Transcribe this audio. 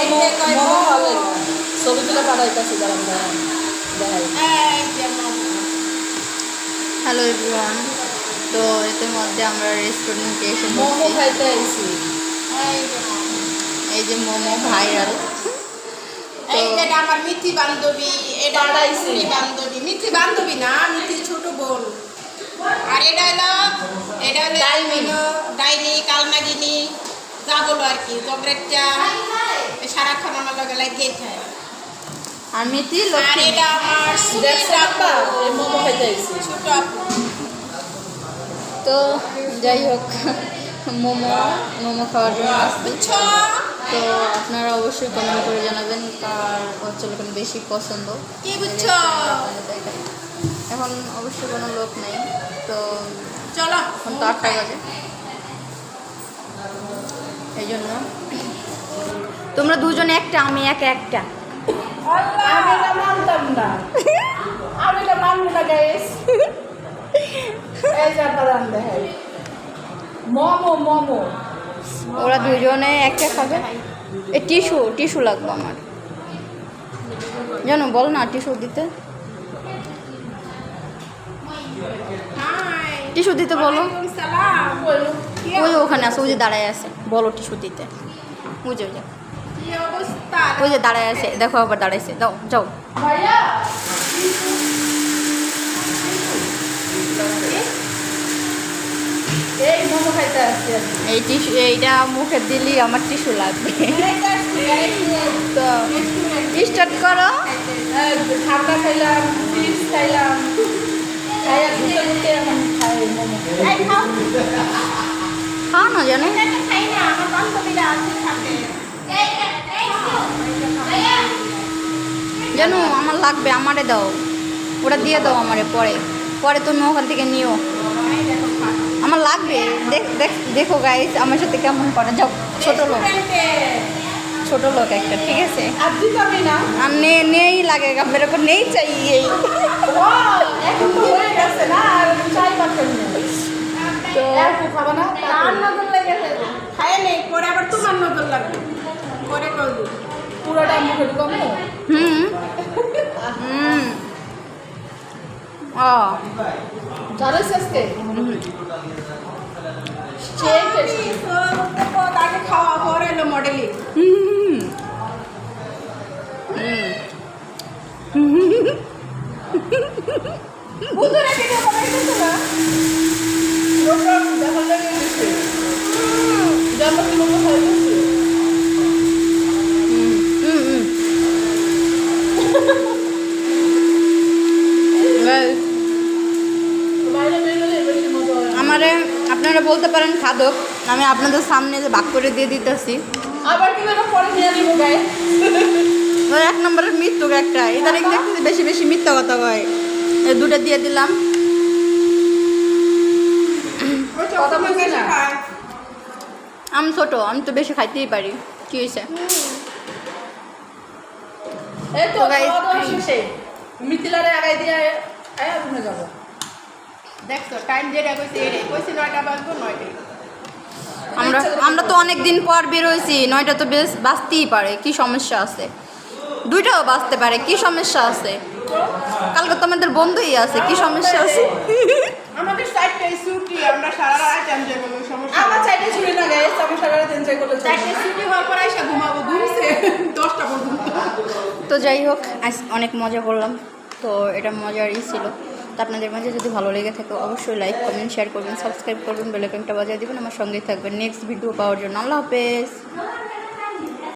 মোমো মোমো ভালো লাগে ছবি তুলে পাঠাইতেছি দাঁড়ান দাঁড়ান হ্যালো এভরিওয়ান তো এর মধ্যে আমরা রেস্টুরেন্টে এসে মোমো খাইতে আইছি। এই যে মোমো ভাইরাল এই এটা আমার মিথি বান্ধবী এটা। বান্ধবী। মিথি বান্ধবী না মিথি ছোট বোন। আর এটা হলো এটা। হলো ডাইনি। কালনাগিনি যা বলো আর কি চকলেটটা সারাক্ষণ আমার লগে লাগিয়ে থাকে। আর মিতি আর লক্ষ্মী এটা আমার সুমির আপা। মোমো খাইতে আইছি। ছোট আপু। তো যাই হোক মোমো মোমো খাওয়ার জন্য আসছি। বুঝছ তো আপনারা অবশ্যই কমেন্ট করে জানাবেন কার হচ্ছে লোকের বেশি পছন্দ। কি বুঝছ? এখন অবশ্যই কোনো লোক নেই তো চলো। এখন তো আটটা বাজে। এই জন্য তোমরা দুজনে একটা, আমি একা একটা। ওরা দুজনে একটা খাবে। এই টিস্যু টিস্যু লাগবে আমার। জানো, বল না টিস্যু দিতে। টিস্যু দিতে বলো। ওই ওখানে আছে, ওই যে দাঁড়ায় আছে। বলো টিস্যু দিতে। বুঝে যে ওই যে দাঁড়ায় আছে দেখো আবার দাঁড়াইছে। দাও যাও। এই টিস্যু এইটা মুখে দিলেই আমার টিস্যু লাগবে। তো স্টার্ট করো। ঠান্ডা খাইলাম চিপস খাইলাম খাও। খাও না জানো? খাই না আমার বান্ধবীরা আছে জানো আমার লাগবে আমারে দাও। ওটা দিয়ে দাও আমারে পরে। পরে তুমি ওখান থেকে নিও। আমার লাগবে। দেখো গাইস আমার সাথে কেমন করে। যাও ছোটো লোক। ছোটো লোক একটা ঠিক আছে? আর নে? নেই লাগে এরকম নেই চাই। হুম। হুম। ও টেস্টি তাকে খাওয়া পরে এলো মডেলিং হুম। হুম। বুঝে রেখে দিয়ে কথা বলছো না প্রোগ্রাম দেখা লেগে গেছে যেমন কি মোমো খাইতেছি হুম হুম Guys, বাইরে বেরোলে বেশি মজা হয় আমারে আপনারা বলতে পারেন খাদক আমি আপনাদের সামনে যে ভাগ করে দিয়ে দিতেছি। আবার এটা পরে নিয়ে নিবো গায়ে? ওই এক নম্বরের মৃত্যু একটা। এটা দেখতে বেশি বেশি মিথ্যা কথা কয়। এই দুটো দিয়ে দিলাম। আমি ছোট আমি তো বেশি খাইতেই পারি। কি হয়েছে? মিথিলারে আগাই দিয়ে যাব। দেখছ টাইম যেটা কইছে এটাই। কইছি নয়টা বাজবো নয়টাই। আমরা আমরা তো অনেক দিন পর বের হয়েছি নয়টা তো বেশ বাঁচতেই পারে কি সমস্যা আছে? দুইটাও বাঁচতে পারে কি সমস্যা আছে? কালকে তো আমাদের বন্ধুই আছে কি সমস্যা আছে? আমাদের সাইডটাই ছুটি আমরা সারা রাত এনজয় করব সমস্যা। আমার চাইতে ছুটি না গায়ে আমি সারা রাত এনজয় করতে চাই ছুটি হওয়ার পর এসে ঘুমাবো ঘুমছে। দশটা পর্যন্ত। তো যাই হোক আজ অনেক মজা করলাম তো এটা মজারই ছিল। তো আপনাদের মাঝে যদি ভালো লেগে থাকে, অবশ্যই লাইক কমেন্ট শেয়ার করবেন সাবস্ক্রাইব করবেন বেলাইকনটা বাজিয়ে দেবেন, আমার সঙ্গেই থাকবেন। নেক্সট ভিডিও পাওয়ার জন্য আল্লাহ হাফেজ।